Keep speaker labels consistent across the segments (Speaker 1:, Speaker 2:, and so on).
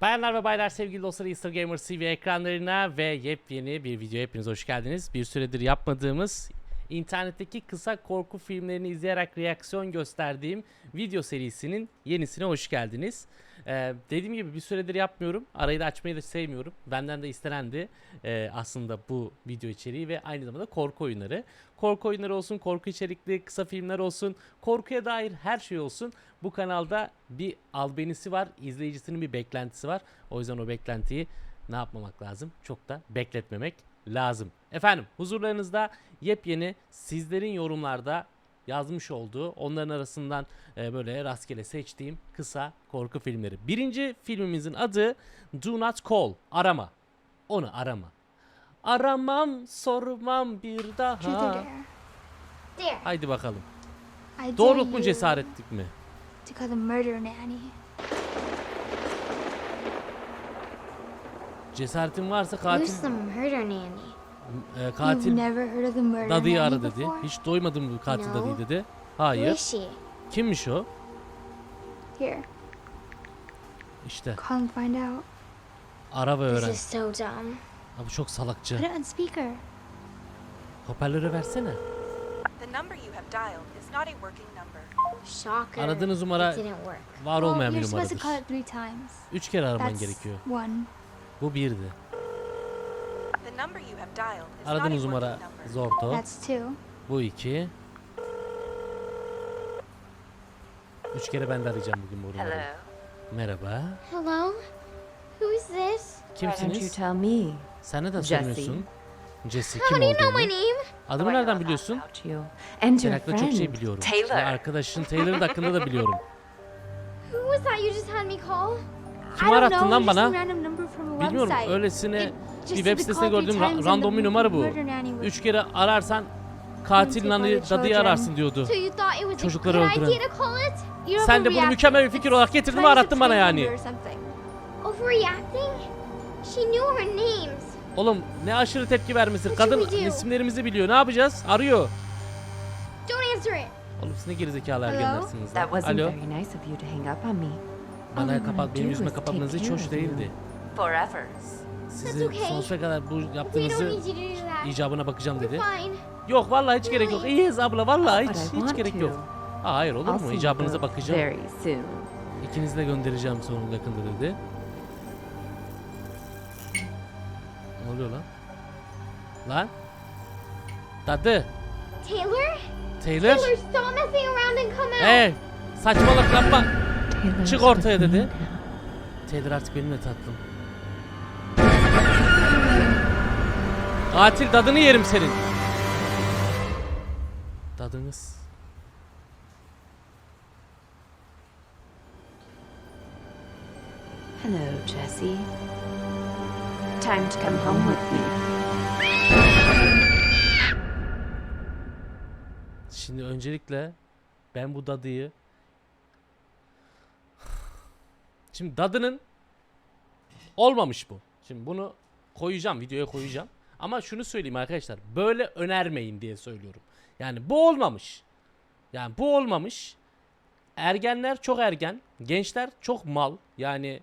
Speaker 1: Bayanlar ve baylar sevgili dostlar Easter Gamer TV ekranlarına ve yepyeni bir video hepiniz hoş geldiniz. Bir süredir yapmadığımız internetteki kısa korku filmlerini izleyerek reaksiyon gösterdiğim video serisinin yenisine hoş geldiniz. Ee, dediğim gibi bir süredir yapmıyorum. Arayı da açmayı da sevmiyorum. Benden de istenendi ee, aslında bu video içeriği ve aynı zamanda korku oyunları. Korku oyunları olsun, korku içerikli kısa filmler olsun, korkuya dair her şey olsun. Bu kanalda bir albenisi var, izleyicisinin bir beklentisi var. O yüzden o beklentiyi ne yapmamak lazım? Çok da bekletmemek lazım. Efendim huzurlarınızda yepyeni sizlerin yorumlarda yazmış olduğu onların arasından e, böyle rastgele seçtiğim kısa korku filmleri. Birinci filmimizin adı Do Not Call. Arama. Onu arama. Aramam, sormam bir daha. Haydi bakalım. Doğruluk mu cesaretlik mi?
Speaker 2: To call the murder nanny.
Speaker 1: Cesaretin varsa
Speaker 3: Who's
Speaker 1: katil
Speaker 3: the murder nanny?
Speaker 1: e,
Speaker 2: You've
Speaker 1: katil
Speaker 2: never heard of the murder
Speaker 1: dadıyı
Speaker 2: nanny
Speaker 1: ara dedi.
Speaker 2: before?
Speaker 1: Hiç doymadım bu katil
Speaker 3: No.
Speaker 1: dadıyı dedi.
Speaker 3: Who
Speaker 1: Hayır.
Speaker 3: is she?
Speaker 1: Kimmiş o?
Speaker 2: Here,
Speaker 1: İşte
Speaker 2: call and find out.
Speaker 1: ara ve
Speaker 3: This
Speaker 1: öğren.
Speaker 3: is so dumb.
Speaker 1: Ha, bu çok salakça.
Speaker 2: Put it on speaker.
Speaker 1: Hoparlöre versene.
Speaker 4: The number you have dialed is not a working number.
Speaker 3: Shocker.
Speaker 1: Aradığınız numara
Speaker 3: It didn't work.
Speaker 1: var
Speaker 2: well,
Speaker 1: olmayan bir
Speaker 2: you're supposed to
Speaker 1: numaradır.
Speaker 2: call it three times.
Speaker 1: Üç kere araman
Speaker 2: That's
Speaker 1: gerekiyor.
Speaker 2: one.
Speaker 1: Bu birdi.
Speaker 4: The number you have dialed is not a
Speaker 1: Aradığınız
Speaker 4: working
Speaker 1: numara
Speaker 4: number.
Speaker 1: Zorto.
Speaker 2: That's two.
Speaker 1: Bu iki. Üç kere ben de arayacağım bugün bu numarayı. Merhaba.
Speaker 3: Hello? Who's this?
Speaker 5: Why don't you
Speaker 1: Kimsiniz?
Speaker 5: tell me?
Speaker 1: Sen neden sormuyorsun? Jesse
Speaker 3: How
Speaker 1: kim
Speaker 3: do you know my
Speaker 1: olduğunu? Adımı
Speaker 5: I
Speaker 1: nereden
Speaker 5: know
Speaker 1: biliyorsun?
Speaker 5: your
Speaker 1: hakkında çok şey biliyorum.
Speaker 5: Taylor.
Speaker 1: Ve arkadaşın Taylor'ın hakkında da biliyorum.
Speaker 3: Who was that you just had me call?
Speaker 1: Kim
Speaker 2: I don't
Speaker 1: arattın lan
Speaker 2: just
Speaker 1: bana?
Speaker 2: some random number from a
Speaker 1: Bilmiyorum öylesine
Speaker 2: It
Speaker 1: bir
Speaker 2: just
Speaker 1: web sitesinde gördüğüm ra- random
Speaker 2: and
Speaker 1: bir numara bu.
Speaker 2: murder nanny would-
Speaker 1: Üç kere ararsan katil nanı
Speaker 2: your
Speaker 1: dadıyı ararsın diyordu.
Speaker 3: So you thought it was
Speaker 1: Çocukları öldüren. Sen de bunu mükemmel bir fikir olarak getirdin ve arattın bana yani.
Speaker 3: Overreacting? She knew her names.
Speaker 1: Oğlum ne aşırı tepki
Speaker 3: should
Speaker 1: Kadın isimlerimizi biliyor. Ne yapacağız? Arıyor.
Speaker 3: Don't answer it.
Speaker 1: Oğlum siz ne gerizekalı ergenlersiniz
Speaker 5: That wasn't
Speaker 1: Alo.
Speaker 5: very nice of you to hang up on me.
Speaker 1: Bana kapat, benim yüzüme kapatmanız hiç hoş değildi.
Speaker 5: Forever.
Speaker 1: Sizin
Speaker 3: okay.
Speaker 1: sonsuza kadar bu yaptığınızı icabına bakacağım dedi. Yok vallahi hiç gerek yok. İyiyiz abla vallahi hiç hiç gerek yok. Aa, hayır olur mu? İcabınıza bakacağım. İkinizi de göndereceğim sonunda yakında dedi. Ne oluyor lan? Lan? Dadı.
Speaker 3: Taylor?
Speaker 1: Taylor.
Speaker 3: Taylor, stop messing around and come out.
Speaker 1: Hey! Saçmalık yapma. Çık ortaya dedi. Taylor artık benimle tatlım. Katil dadını yerim senin. Dadınız.
Speaker 5: Hello, Jesse. Time to come home with me.
Speaker 1: Şimdi öncelikle ben bu dadıyı Şimdi dadının olmamış bu. Şimdi bunu koyacağım, videoya koyacağım. Ama şunu söyleyeyim arkadaşlar. Böyle önermeyin diye söylüyorum. Yani bu olmamış. Yani bu olmamış. Ergenler çok ergen. Gençler çok mal. Yani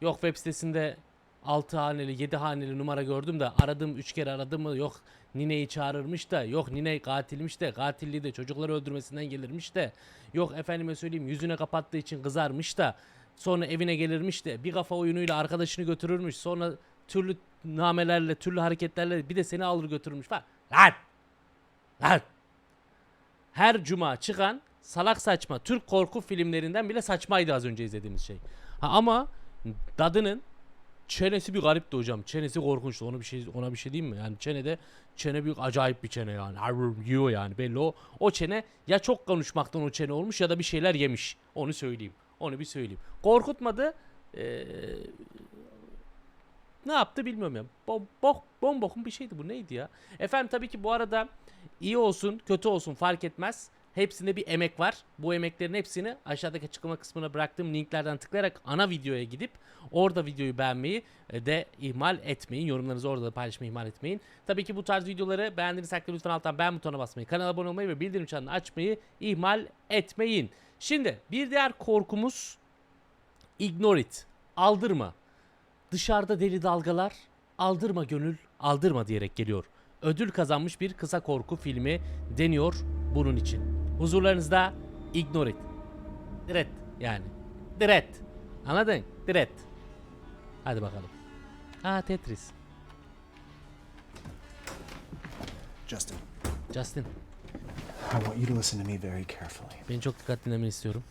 Speaker 1: yok web sitesinde 6 haneli 7 haneli numara gördüm de aradım 3 kere aradım mı yok nineyi çağırırmış da yok nine katilmiş de katilliği de çocukları öldürmesinden gelirmiş de yok efendime söyleyeyim yüzüne kapattığı için kızarmış da sonra evine gelirmiş de bir kafa oyunuyla arkadaşını götürürmüş sonra türlü namelerle türlü hareketlerle bir de seni alır götürürmüş falan. Lan! Lan! Her cuma çıkan salak saçma Türk korku filmlerinden bile saçmaydı az önce izlediğimiz şey. Ha, ama dadının çenesi bir garipti hocam. Çenesi korkunçtu. Onu bir şey ona bir şey diyeyim mi? Yani çenede çene büyük acayip bir çene yani. Arr, Yiyor yani belli o. O çene ya çok konuşmaktan o çene olmuş ya da bir şeyler yemiş. Onu söyleyeyim. Onu bir söyleyeyim. Korkutmadı. Ee, ne yaptı bilmiyorum ya. Bom, bok, bir şeydi bu neydi ya? Efendim tabii ki bu arada iyi olsun kötü olsun fark etmez. Hepsinde bir emek var. Bu emeklerin hepsini aşağıdaki açıklama kısmına bıraktığım linklerden tıklayarak ana videoya gidip orada videoyu beğenmeyi e, de ihmal etmeyin. Yorumlarınızı orada da paylaşmayı ihmal etmeyin. Tabii ki bu tarz videoları beğendiğiniz takdirde lütfen alttan beğen butonuna basmayı, kanala abone olmayı ve bildirim çanını açmayı ihmal etmeyin. Şimdi bir diğer korkumuz Ignore it. Aldırma. Dışarıda deli dalgalar, aldırma gönül, aldırma diyerek geliyor. Ödül kazanmış bir kısa korku filmi deniyor bunun için. Huzurlarınızda Ignore It. Direkt yani. Direkt. Anladın? Direkt. Hadi bakalım. Ha Tetris.
Speaker 6: Justin,
Speaker 1: Justin.
Speaker 6: I want you to listen to me very carefully.
Speaker 1: Beni çok dikkatli dinlemeni istiyorum.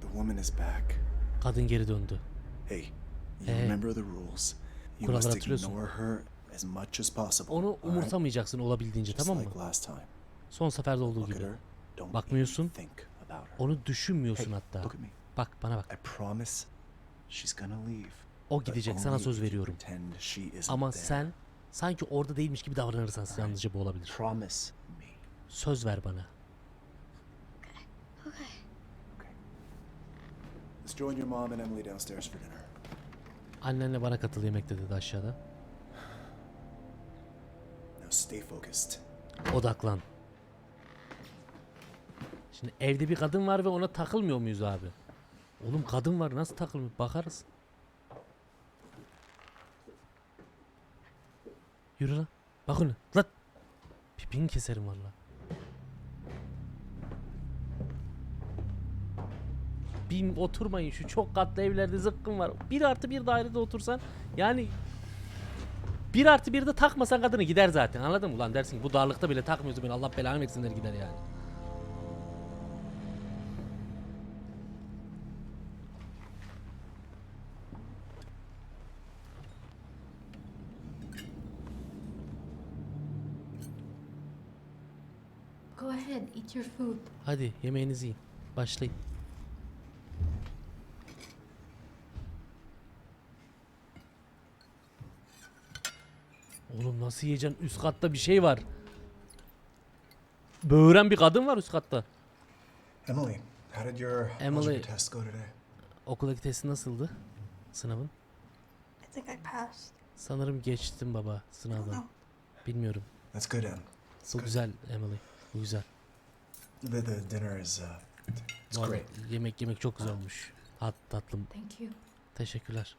Speaker 6: The woman is back.
Speaker 1: Kadın geri döndü.
Speaker 6: Hey, you
Speaker 1: Hey.
Speaker 6: remember the rules. You
Speaker 1: Kuralları
Speaker 6: must ignore her as much as possible.
Speaker 1: Onu
Speaker 6: alright?
Speaker 1: umursamayacaksın olabildiğince
Speaker 6: Just
Speaker 1: tamam mı?
Speaker 6: like last time.
Speaker 1: Son seferde olduğu gibi. Bakmıyorsun. Onu düşünmüyorsun hatta. Bak bana bak. O gidecek sana söz veriyorum. Ama sen sanki orada değilmiş gibi davranırsan yalnızca bu olabilir. Söz ver bana. Annenle bana katıl yemekte dedi aşağıda. Odaklan. Şimdi evde bir kadın var ve ona takılmıyor muyuz abi? Oğlum kadın var nasıl takılmıyor? Bakarız. Yürü lan. Bak onu. Lan. Pipini keserim valla. Bin oturmayın şu çok katlı evlerde zıkkım var. Bir artı bir dairede otursan yani bir artı bir de takmasan kadını gider zaten anladın mı? Ulan dersin ki bu darlıkta bile takmıyorsun beni Allah belanı versin der gider yani.
Speaker 7: Go ahead, eat your food.
Speaker 1: Hadi yemeğinizi yiyin. Başlayın. Oğlum nasıl yiyeceksin? Üst katta bir şey var. Böğüren bir kadın var üst katta.
Speaker 6: Emily, how did your
Speaker 1: Emily.
Speaker 6: algebra test go today?
Speaker 1: Okuldaki testi nasıldı? Sınavın?
Speaker 2: I think I passed.
Speaker 1: Sanırım geçtim baba sınavdan. Bilmiyorum.
Speaker 6: That's good, Em.
Speaker 1: Bu güzel Emily. Bu güzel.
Speaker 6: The, the dinner is uh, it's
Speaker 1: Vallahi
Speaker 6: great.
Speaker 1: yemek yemek çok güzel olmuş. Tat tatlım.
Speaker 7: Thank you.
Speaker 1: Teşekkürler.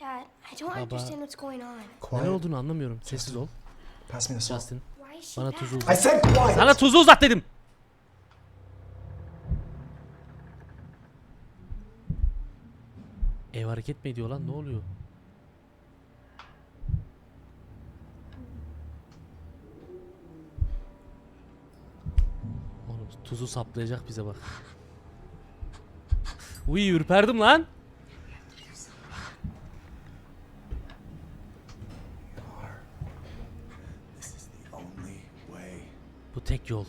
Speaker 3: Dad, I don't
Speaker 1: Baba.
Speaker 3: understand what's going on.
Speaker 1: Neler
Speaker 6: Quiet.
Speaker 1: olduğunu anlamıyorum. Sessiz ol.
Speaker 6: Pass me the salt.
Speaker 1: Justin.
Speaker 3: Why is she
Speaker 1: Bana
Speaker 3: back?
Speaker 1: tuzu
Speaker 6: I
Speaker 1: uzat.
Speaker 6: said quiet.
Speaker 1: Sana tuzu uzat dedim. Ev hareket mi ediyor lan? Ne oluyor? Oğlum tuzu saplayacak bize bak. Uy ürperdim lan. Bu tek yol.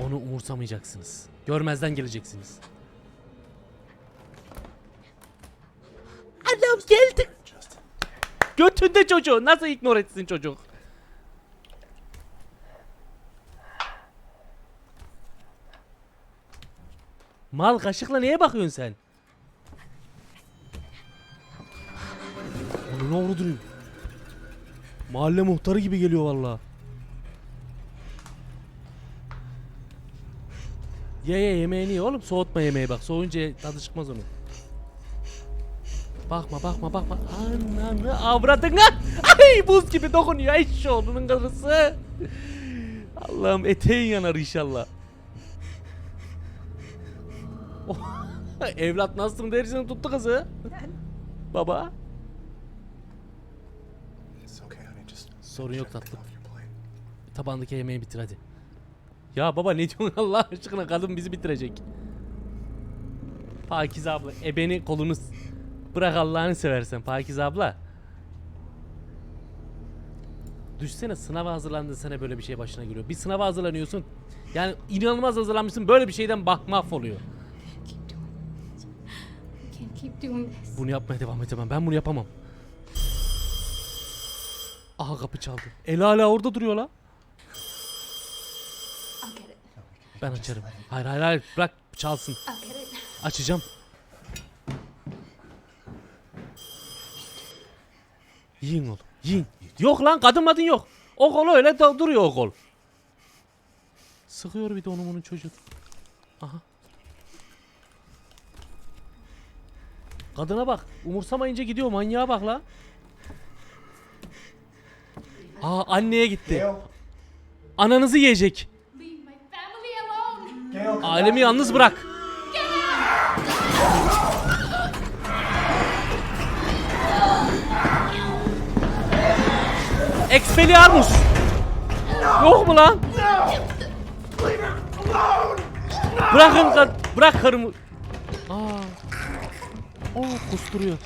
Speaker 1: Onu umursamayacaksınız. Görmezden geleceksiniz. Anam geldi. Götünde çocuğu. Nasıl ignore etsin çocuk? Mal kaşıkla neye bakıyorsun sen? Onu ne vurdurayım? Mahalle muhtarı gibi geliyor valla. Ye ye yemeğini ye oğlum soğutma yemeği bak soğuyunca tadı çıkmaz onun. Bakma bakma bakma. Ananı avradını. Ay buz gibi dokunuyor eşşoğlunun karısı. Allah'ım eteğin yanar inşallah. Evlat nasılsın derisini tuttu kızı. Baba.
Speaker 6: It's okay, honey. Just
Speaker 1: Sorun yok tatlım. Tabandaki yemeği bitir hadi. Ya baba ne diyorsun Allah aşkına kadın bizi bitirecek. Pakize abla ebeni kolunu s- bırak Allah'ını seversen Pakize abla. Düşsene sınava hazırlandın sene böyle bir şey başına geliyor. Bir sınava hazırlanıyorsun. Yani inanılmaz hazırlanmışsın böyle bir şeyden bak mahvoluyor.
Speaker 7: Keep doing this. We can't keep doing this.
Speaker 1: Bunu yapmaya devam edemem. Ben bunu yapamam. Aha kapı çaldı. El hala orada duruyor la.
Speaker 7: I'll get it.
Speaker 1: Ben açarım. Hayır hayır hayır bırak çalsın.
Speaker 7: I'll get it.
Speaker 1: Açacağım. Yiyin oğlum. Yiyin. Yok lan kadın madın yok. O kol öyle da duruyor o kol. Sıkıyor bir de onu bunun çocuk. Aha. Kadına bak. Umursamayınca gidiyor. Manyağa bak la. Aa anneye gitti.
Speaker 6: Gail,
Speaker 1: Ananızı yiyecek.
Speaker 7: Leave my family alone.
Speaker 6: Back.
Speaker 1: yalnız bırak. Expelliarmus. Yok mu lan? Bırakın kad bırak karımı. Aa. Oo kusturuyor.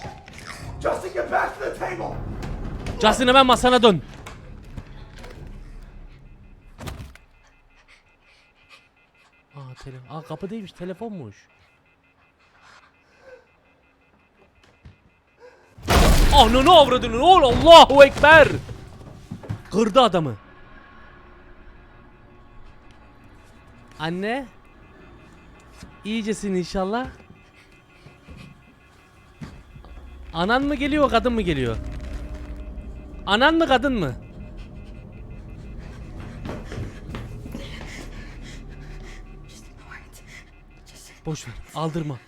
Speaker 6: Justin, get back to the table.
Speaker 1: Justin hemen masana dön. Aa telefon. Aa kapı değilmiş telefonmuş. Ananı avradını ol Allahu Ekber. Kırdı adamı. Anne. İyicesin inşallah. Anan mı geliyor kadın mı geliyor? Anan mı kadın mı? Boş ver. Aldırma.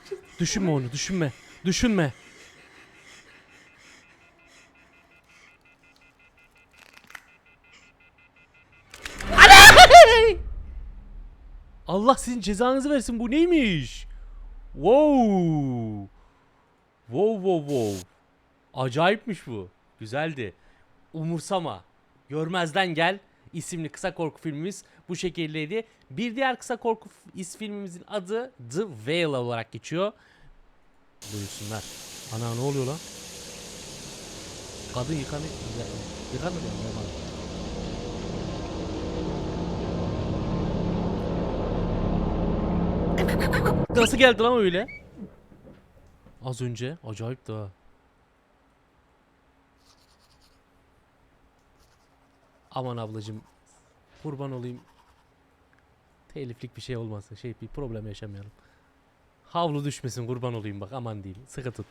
Speaker 1: Düşünme onu. Düşünme. Düşünme. Allah sizin cezanızı versin. Bu neymiş? Wow. Wow wow wow. Acayipmiş bu. Güzeldi. Umursama. Görmezden gel isimli kısa korku filmimiz bu şekildeydi. Bir diğer kısa korku is filmimizin adı The Veil olarak geçiyor. Buyursunlar. Ana ne oluyor lan? Kadın yıkanı yıkanır ya normal. Nasıl geldi lan öyle? Az önce acayip daha. Aman ablacım kurban olayım. Teliflik bir şey olmasın. Şey bir problem yaşamayalım. Havlu düşmesin kurban olayım bak aman diyeyim. Sıkı tut.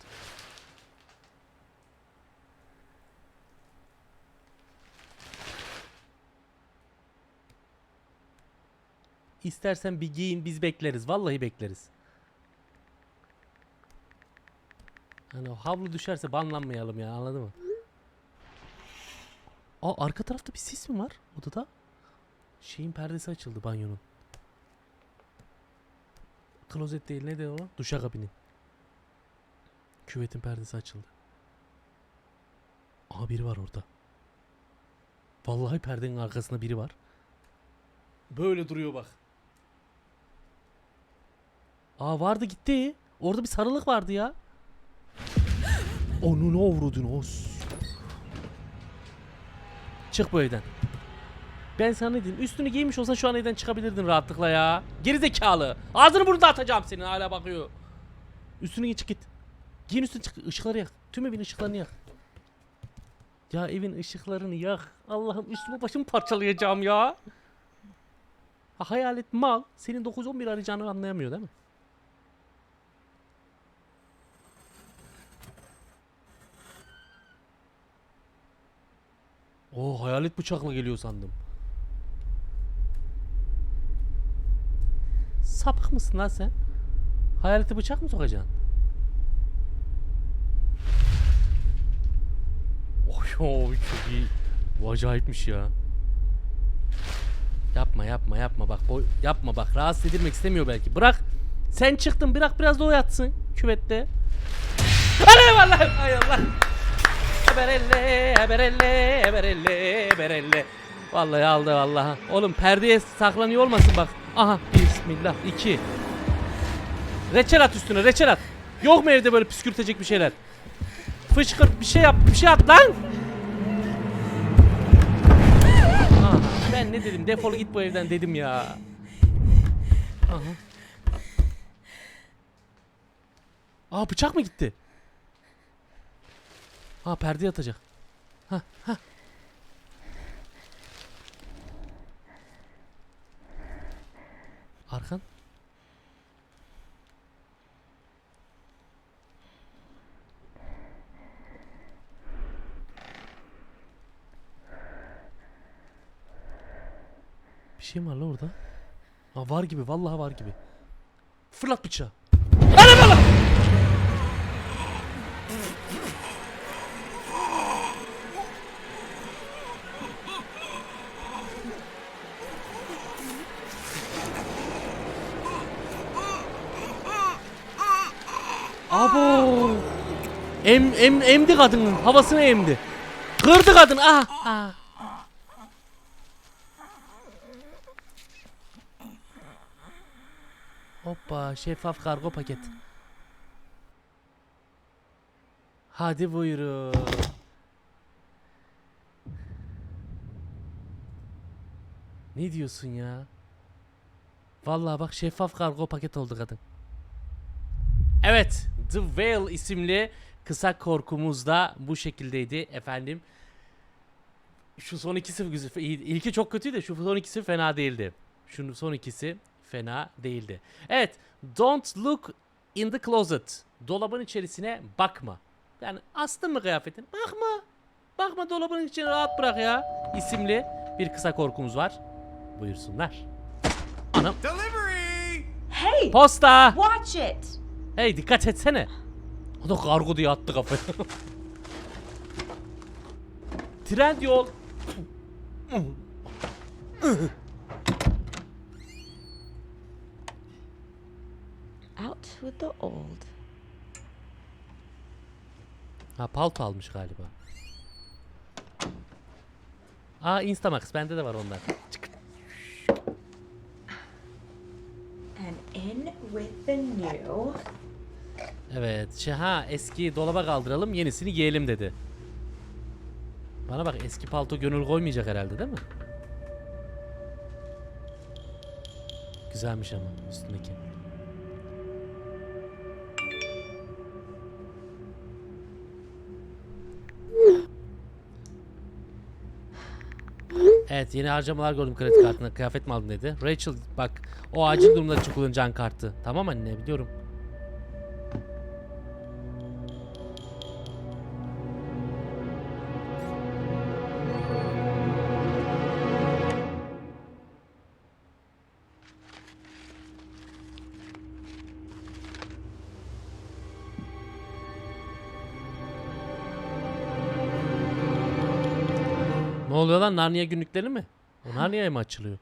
Speaker 1: İstersen bir giyin biz bekleriz. Vallahi bekleriz. Hani havlu düşerse banlanmayalım ya anladın mı? Aa arka tarafta bir sis mi var odada? Şeyin perdesi açıldı banyonun. Klozet değil ne de o? Duşakabinin. Küvetin perdesi açıldı. Aa biri var orada. Vallahi perdenin arkasında biri var. Böyle duruyor bak. Aa vardı gitti. Orada bir sarılık vardı ya. Onu ne avradın os. Çık bu evden. Ben sana ne dedim? Üstünü giymiş olsan şu an evden çıkabilirdin rahatlıkla ya. Geri zekalı. Ağzını burnunu atacağım senin hala bakıyor. Üstünü giy çık git. Giyin üstünü çık. Işıkları yak. Tüm evin ışıklarını yak. Ya evin ışıklarını yak. Allah'ım üstümü başımı parçalayacağım ya. Ha, hayalet mal. Senin 911 arayacağını anlayamıyor değil mi? Oo hayalet bıçakla geliyor sandım. Sapık mısın lan sen? Hayalete bıçak mı sokacaksın? Oy oy çok iyi. Bu acayipmiş ya. Yapma yapma yapma bak boy yapma bak rahatsız edilmek istemiyor belki. Bırak. Sen çıktın bırak biraz da o yatsın küvette. Ana vallahi ay Allah. Eberelle, eberelle, eberelle, eberelle. Vallahi aldı vallahi. Oğlum perdeye saklanıyor olmasın bak. Aha bismillah. iki. Reçel at üstüne reçel at. Yok mu evde böyle püskürtecek bir şeyler? Fışkırt bir şey yap bir şey at lan. Aha, ben ne dedim defol git bu evden dedim ya. Aha. Aa bıçak mı gitti? Ha perde yatacak. Ha ha. Arkan. Bir şey var lan orada? Ha var gibi vallahi var gibi. Fırlat bıçağı. Ana bana! Em, em, emdi kadının havasını emdi. Kırdı kadın. Ah. ah. Hoppa şeffaf kargo paket. Hadi buyurun. Ne diyorsun ya? Vallahi bak şeffaf kargo paket oldu kadın. Evet, The Whale isimli kısa korkumuz da bu şekildeydi efendim. Şu son ikisi İlki çok kötüydü şu son ikisi fena değildi. Şu son ikisi fena değildi. Evet, don't look in the closet. Dolabın içerisine bakma. Yani astın mı kıyafetin? Bakma. Bakma dolabın içine rahat bırak ya. İsimli bir kısa korkumuz var. Buyursunlar. Anam.
Speaker 6: Delivery!
Speaker 8: Hey,
Speaker 1: Posta.
Speaker 8: watch it.
Speaker 1: Hey dikkat etsene. O da kargo diye attı kafaya. Trend yol.
Speaker 8: Out with the old.
Speaker 1: Ha palto almış galiba. Aa Instamax bende de var onlar. Çık.
Speaker 8: And in with the new.
Speaker 1: Evet. Şey, ha eski dolaba kaldıralım yenisini giyelim dedi. Bana bak eski palto gönül koymayacak herhalde değil mi? Güzelmiş ama üstündeki. Evet yeni harcamalar gördüm kredi kartına kıyafet mi aldın dedi. Rachel bak o acil durumlar için kullanacağın kartı. Tamam anne biliyorum. Oluyor lan Narnia günlükleri mi? O Narnia'ya mı açılıyor?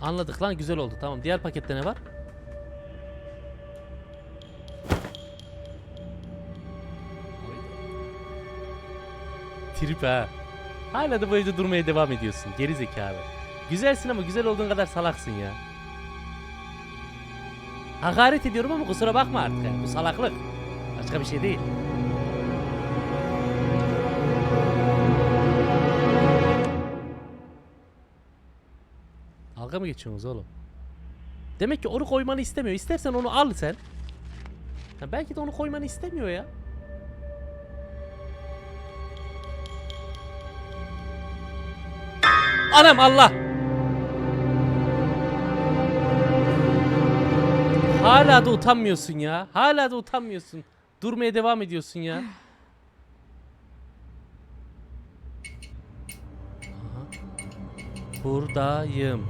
Speaker 1: Anladık lan güzel oldu tamam. Diğer pakette ne var? Trip ha. Hala da evde durmaya devam ediyorsun. Geri zekalı. Güzelsin ama güzel olduğun kadar salaksın ya. Hakaret ediyorum ama kusura bakma artık. Bu salaklık. Başka bir şey değil. Dalga mı geçiyorsunuz oğlum? Demek ki onu koymanı istemiyor. İstersen onu al sen. Ya belki de onu koymanı istemiyor ya. Anam Allah. Hala da utanmıyorsun ya. Hala da utanmıyorsun. Durmaya devam ediyorsun ya. Buradayım.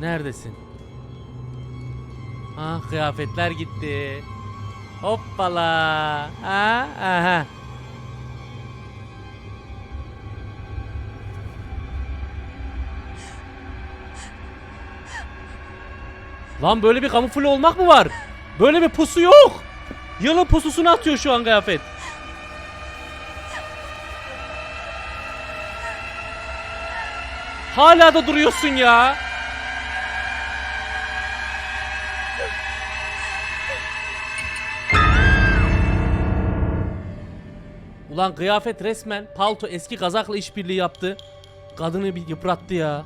Speaker 1: Neredesin? Ah kıyafetler gitti. Hoppala. Ha, aha. Lan böyle bir kamufle olmak mı var? Böyle bir pusu yok. Yılın pususunu atıyor şu an kıyafet. Hala da duruyorsun ya. Ulan kıyafet resmen palto eski kazakla işbirliği yaptı. Kadını bir yıprattı ya.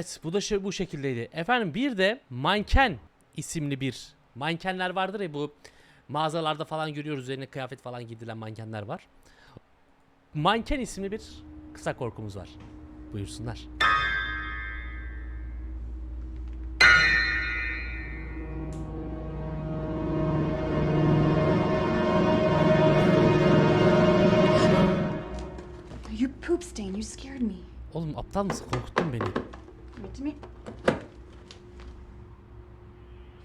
Speaker 1: Evet bu da şey, bu şekildeydi. Efendim bir de manken isimli bir mankenler vardır ya bu mağazalarda falan görüyoruz üzerine kıyafet falan giydiren mankenler var. Manken isimli bir kısa korkumuz var. Buyursunlar.
Speaker 8: Are you
Speaker 7: Your poop stain. You scared me.
Speaker 1: Oğlum aptal mısın? Korkuttun beni.
Speaker 7: To me.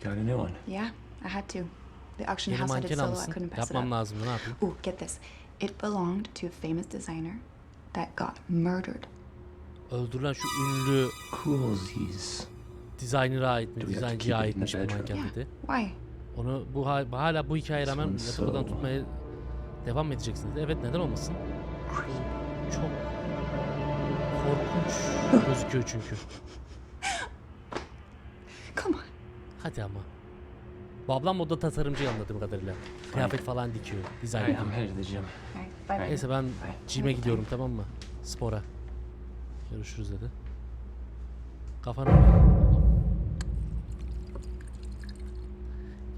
Speaker 6: Got a new one.
Speaker 7: Yeah, I had to. The auction
Speaker 1: Yeni
Speaker 7: house had it
Speaker 1: manken
Speaker 7: solo. I
Speaker 1: almışsın.
Speaker 7: couldn't pass it
Speaker 1: Yapmam
Speaker 7: up.
Speaker 1: lazım. Ne yapayım?
Speaker 7: Ooh, get this. It belonged to a famous designer that got murdered.
Speaker 1: Öldürülen şu ünlü
Speaker 6: Coolsies.
Speaker 1: designer'a ait mi?
Speaker 6: Do we have to
Speaker 1: Designcıya
Speaker 6: keep it in
Speaker 1: aitmiş
Speaker 6: the
Speaker 1: bu
Speaker 6: bedroom?
Speaker 1: manken
Speaker 7: Yeah.
Speaker 1: dedi.
Speaker 7: Why?
Speaker 1: Onu bu ha- hala bu hikaye rağmen
Speaker 6: Sounds
Speaker 1: yataktan
Speaker 6: so-
Speaker 1: tutmaya devam mı edeceksiniz? Evet neden olmasın? Çok korkunç gözüküyor çünkü.
Speaker 7: Come on.
Speaker 1: Hadi ama. Bu ablam moda tasarımcı anladığım kadarıyla. Kıyafet falan dikiyor. Dizayn
Speaker 6: Hey,
Speaker 1: ediyor.
Speaker 6: I'm headed to the gym.
Speaker 7: All right, bye bye.
Speaker 1: Neyse ben gym'e gidiyorum tamam mı? Spora. Görüşürüz dedi. Kafanı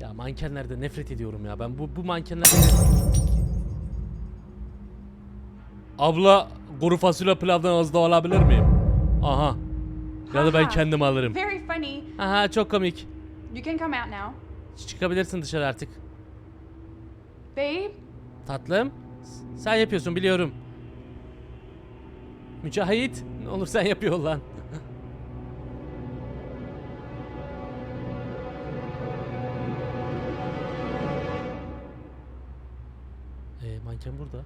Speaker 1: Ya mankenlerde nefret ediyorum ya. Ben bu bu mankenlerden Abla kuru fasulye pilavdan az da alabilir miyim? Aha. Ya da ben kendim alırım.
Speaker 7: Very funny.
Speaker 1: Aha çok komik.
Speaker 7: You can come out now.
Speaker 1: Çıkabilirsin dışarı artık.
Speaker 7: Babe?
Speaker 1: Tatlım. Sen yapıyorsun biliyorum. Mücahit. Ne olur sen yapıyor lan. Ee, manken burada.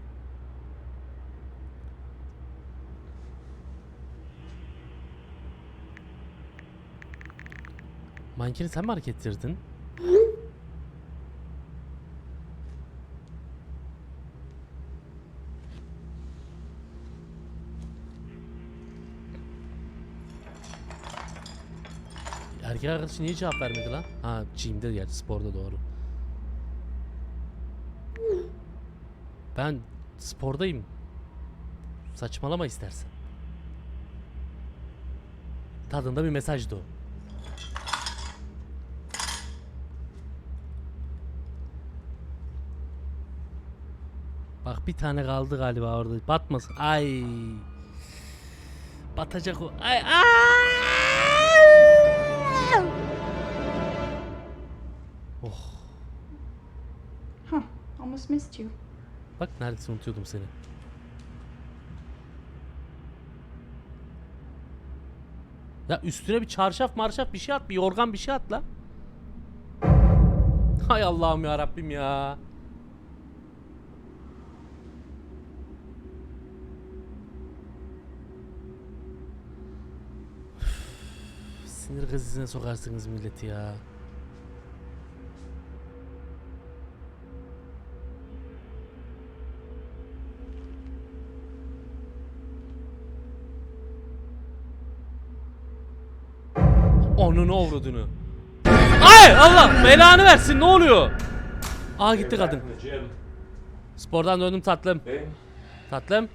Speaker 1: Mankeni sen mi hareket ettirdin? Erkek arkadaşı niye cevap vermedi lan? Ha gym'de gerçi sporda doğru. Ben spordayım. Saçmalama istersen. Tadında bir mesajdı o. Bir tane kaldı galiba orada. Batmasın. Ay. Batacak o. Ay. Ay. Oh.
Speaker 7: Huh. Almost missed you.
Speaker 1: Bak neredeyse unutuyordum seni. Ya üstüne bir çarşaf marşaf bir şey at, bir yorgan bir şey at la. Hay Allah'ım ya Rabbim ya. Sinir krizine sokarsınız milleti ya. Onunu avradını. Ay Allah belanı versin ne oluyor? Aa gitti kadın. Spordan döndüm tatlım. Tatlım.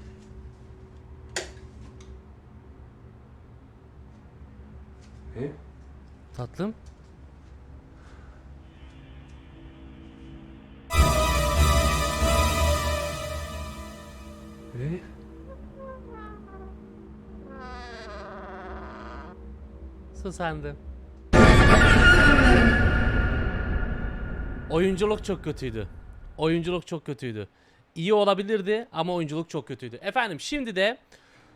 Speaker 6: Hey.
Speaker 1: Tatlım.
Speaker 6: Hey.
Speaker 1: Susandı. Oyunculuk çok kötüydü. Oyunculuk çok kötüydü. İyi olabilirdi ama oyunculuk çok kötüydü. Efendim şimdi de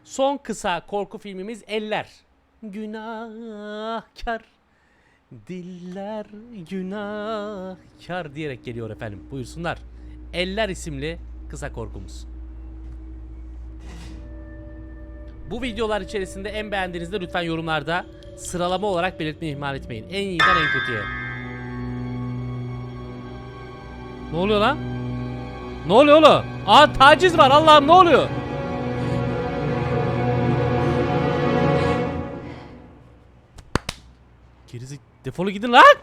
Speaker 1: son kısa korku filmimiz Eller. Günahkar diller günahkar diyerek geliyor efendim. Buyursunlar. Eller isimli kısa korkumuz. Bu videolar içerisinde en beğendiğinizde lütfen yorumlarda sıralama olarak belirtmeyi ihmal etmeyin. En iyiden en kötüye. Ne oluyor lan? Ne oluyor oğlum? Aa taciz var Allah'ım ne oluyor? Gerizi defolu gidin lan.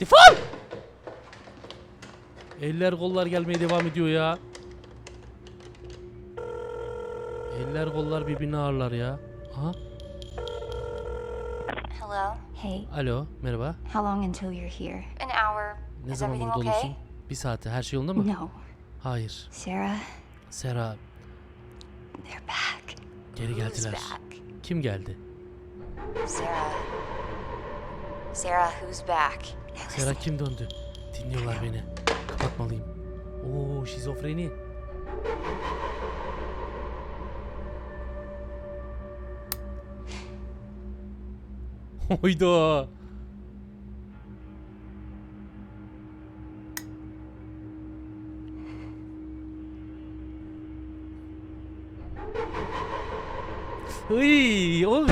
Speaker 1: Defol. Eller kollar gelmeye devam ediyor ya. Eller kollar birbirini ağırlar ya. Aha.
Speaker 5: Hello?
Speaker 2: Hey,
Speaker 1: Alo, merhaba.
Speaker 2: how long until you're here?
Speaker 5: An hour.
Speaker 1: Ne
Speaker 5: Is
Speaker 1: zaman burada
Speaker 5: okay?
Speaker 1: olursun? Bir saate. Her şey yolunda mı?
Speaker 2: No.
Speaker 1: Hayır.
Speaker 2: Sarah,
Speaker 1: Sera,
Speaker 2: they're back.
Speaker 1: geri geldiler.
Speaker 5: back?
Speaker 1: Kim geldi?
Speaker 5: Sarah. Sarah, who's back?
Speaker 1: Sarah kim döndü? Dinliyorlar beni. Kapatmalıyım. Oo şizofreni. Oydu. Hıy, oğlum.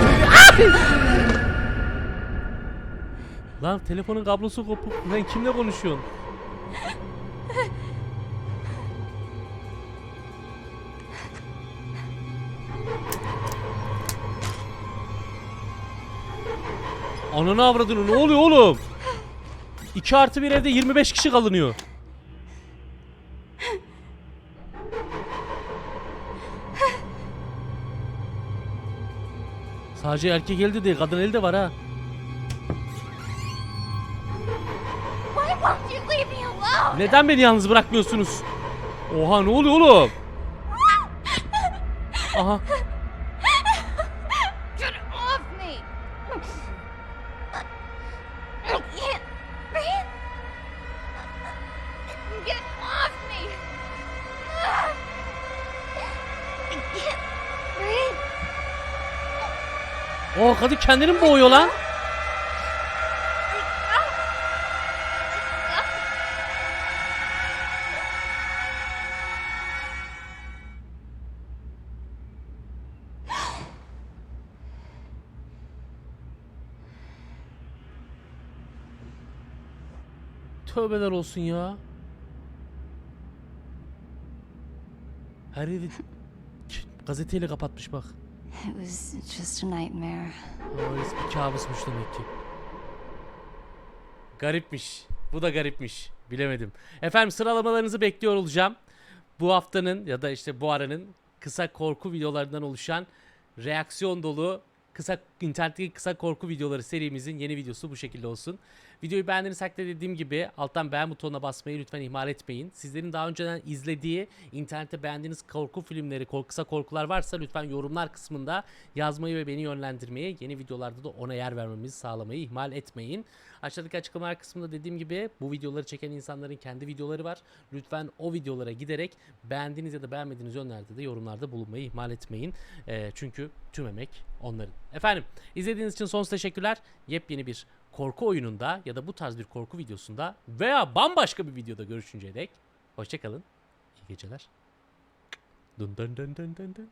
Speaker 1: Lan telefonun kablosu kopuk. Lan kimle konuşuyorsun? Ananı avradını ne oluyor oğlum? 2 artı bir evde 25 kişi kalınıyor. Sadece erkek elde değil kadın elde var ha. Neden beni yalnız bırakmıyorsunuz? Oha ne oluyor oğlum? Aha. O kadın kendini mi boğuyor lan? Tövbeler olsun ya. Her yeri gazeteyle kapatmış bak.
Speaker 2: It was just a nightmare.
Speaker 1: Aa, bir kabusmuş demek ki. Garipmiş. Bu da garipmiş. Bilemedim. Efendim sıralamalarınızı bekliyor olacağım. Bu haftanın ya da işte bu aranın kısa korku videolarından oluşan reaksiyon dolu kısa internetteki kısa korku videoları serimizin yeni videosu bu şekilde olsun. Videoyu beğendiysek de dediğim gibi alttan beğen butonuna basmayı lütfen ihmal etmeyin. Sizlerin daha önceden izlediği internette beğendiğiniz korku filmleri, korku, kısa korkular varsa lütfen yorumlar kısmında yazmayı ve beni yönlendirmeyi, yeni videolarda da ona yer vermemizi sağlamayı ihmal etmeyin. Aşağıdaki açıklamalar kısmında dediğim gibi bu videoları çeken insanların kendi videoları var. Lütfen o videolara giderek beğendiğiniz ya da beğenmediğiniz yönlerde de yorumlarda bulunmayı ihmal etmeyin. Ee, çünkü tüm emek onların. Efendim izlediğiniz için sonsuz teşekkürler. Yepyeni bir korku oyununda ya da bu tarz bir korku videosunda veya bambaşka bir videoda görüşünceye dek hoşçakalın. İyi geceler. Dun dun dun dun dun dun.